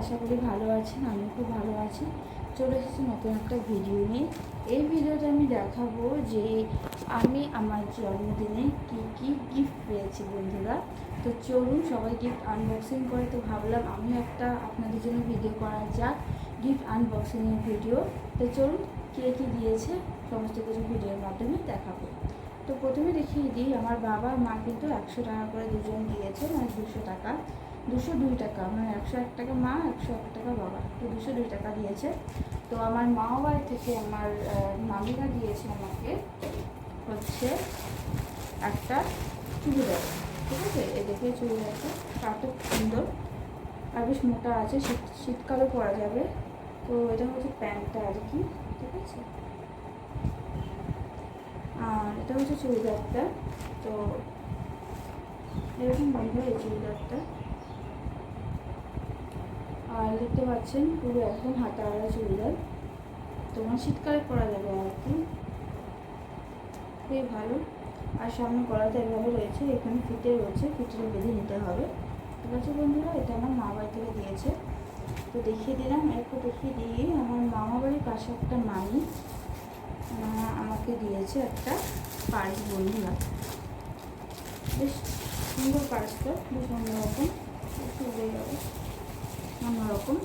আশা করি ভালো আছেন আমি খুব ভালো আছি। চলে এসেছি নতুন একটা ভিডিও নিয়ে। এই ভিডিওতে আমি দেখাবো যে আমি আমার জন্মদিনে কি কি গিফট পেয়েছি বন্ধুরা। তো চলুন সবাই গিফট আনবক্সিং করে। তো ভাবলাম আমিও একটা আপনাদের জন্য ভিডিও করা যাক গিফট আনবক্সিংয়ের ভিডিও তো চলুন কে কী দিয়েছে, সমস্ত কিছু ভিডিওর মাধ্যমে দেখাবো। তো প্রথমে দেখিয়ে দিই, আমার বাবা মা কিন্তু একশো টাকা করে দুজন দিয়েছে মানে দুশো টাকা। দুশো দুই টাকা মানে একশো এক টাকা মা, একশো এক টাকা বাবা। তো দুশো দুই টাকা দিয়েছে। তো আমার মা বাড়ি থেকে আমার মামিরা দিয়েছে আমাকে হচ্ছে একটা চুড়িদার, ঠিক আছে? এই দেখে চুড়িদারটা কাটটা সুন্দর আর বেশ মোটা আছে, শীত শীতকালে পরা যাবে। তো এটা হচ্ছে প্যান্টটা আর কি, ঠিক আছে? আর এটা হচ্ছে চুড়িদারটা। তো এরকম বন্ধ এই চুড়িদারটা। আর দেখতে পাচ্ছেন পুরো একদম হাতাওয়ালা চুড়িদার। তোমার শীতকালে পরা যাবে আর কি। খুবই ভালো। আর সামনে গলাতে এভাবে রয়েছে, এখানে ফিটে রয়েছে ফিটে বেঁধে নিতে হবে। ঠিক আছে বন্ধুরা, এটা আমার মা বাড়ি থেকে দিয়েছে। তো দেখিয়ে দিলাম একটু দেখিয়ে দিয়ে আমার মামা বাড়ির পাশে একটা মামি আমাকে দিয়েছে একটা পার্স বন্ধুরা। বেশ সুন্দর পার্সটা বেশ অন্যরকম। একটু উড়ে যাবে। অন্যরকম।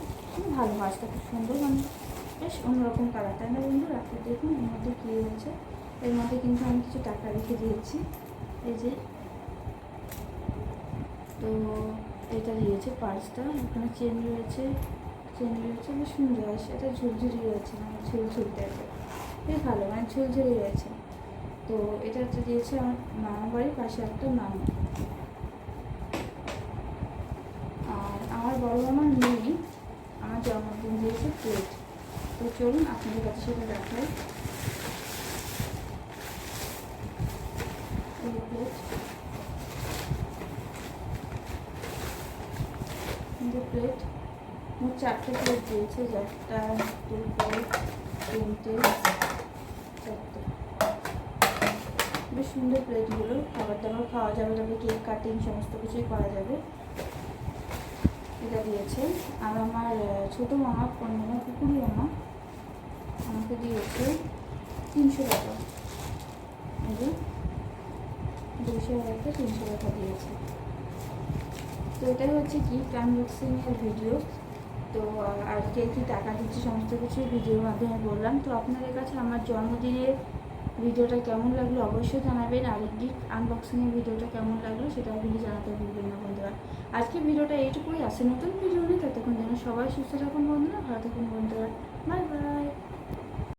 ভালো মাছটা খুব সুন্দর মানে বেশ অন্যরকম কালার তাই না বন্ধুরা তো দেখুন এর মধ্যে কী হয়েছে। এর মধ্যে কিন্তু আমি কিছু টাকা রেখে দিয়েছি। এই যে, তো এটা দিয়েছে পার্সটা। এখানে চেন রয়েছে চেন রয়েছে, বেশ সুন্দর আছে। এটা ঝুলঝুরি রয়েছে মানে ঝুলঝুল টাইপের বেশ ভালো মানে ঝুলঝুরি রয়েছে তো এটা দিয়েছে আমার মামা বাড়ির পাশে একটা মামা আর আমার বড় মামার মেয়ে আমার জন্মদিন দিয়েছে প্লেট তো চলুন আপনাদের কাছে সেটা দেখাই। প্লেট মোট চারটে প্লেট দিয়েছে একটা দুটো, তিনটে, চারটে। বেশ সুন্দর প্লেটগুলো খাবার দাবার খাওয়া যাবে তবে কেক কাটিং সমস্ত কিছুই করা যাবে। এটা দিয়েছে। আর আমার ছোটো মামা পূর্ণিমা পুকুরি মামা। আমাকে দিয়েছে তিনশো টাকা। এই দুশো টাকা তিনশো টাকা দিয়েছে। তো এটাই হচ্ছে গিফট আনবক্সিংয়ের ভিডিও তো আহ, আর কে কী টাকা দিচ্ছে সমস্ত কিছু ভিডিওর মাধ্যমে বললাম। তো আপনাদের কাছে আমার জন্মদিনের ভিডিওটা কেমন লাগল অবশ্যই জানাবেন, আর গিফট আনবক্সিংয়ের ভিডিওটা কেমন লাগল সেটা কিন্তু জানাতে ভুলবেন না বন্ধুরা। আজকে ভিডিওটা এইটুকুই আসে নতুন ভিডিও নিয়ে, ততক্ষণ যেন সবাই সুস্থ থাকুন বন্ধুরা, ভালো থাকুন বন্ধুরা। Bye bye.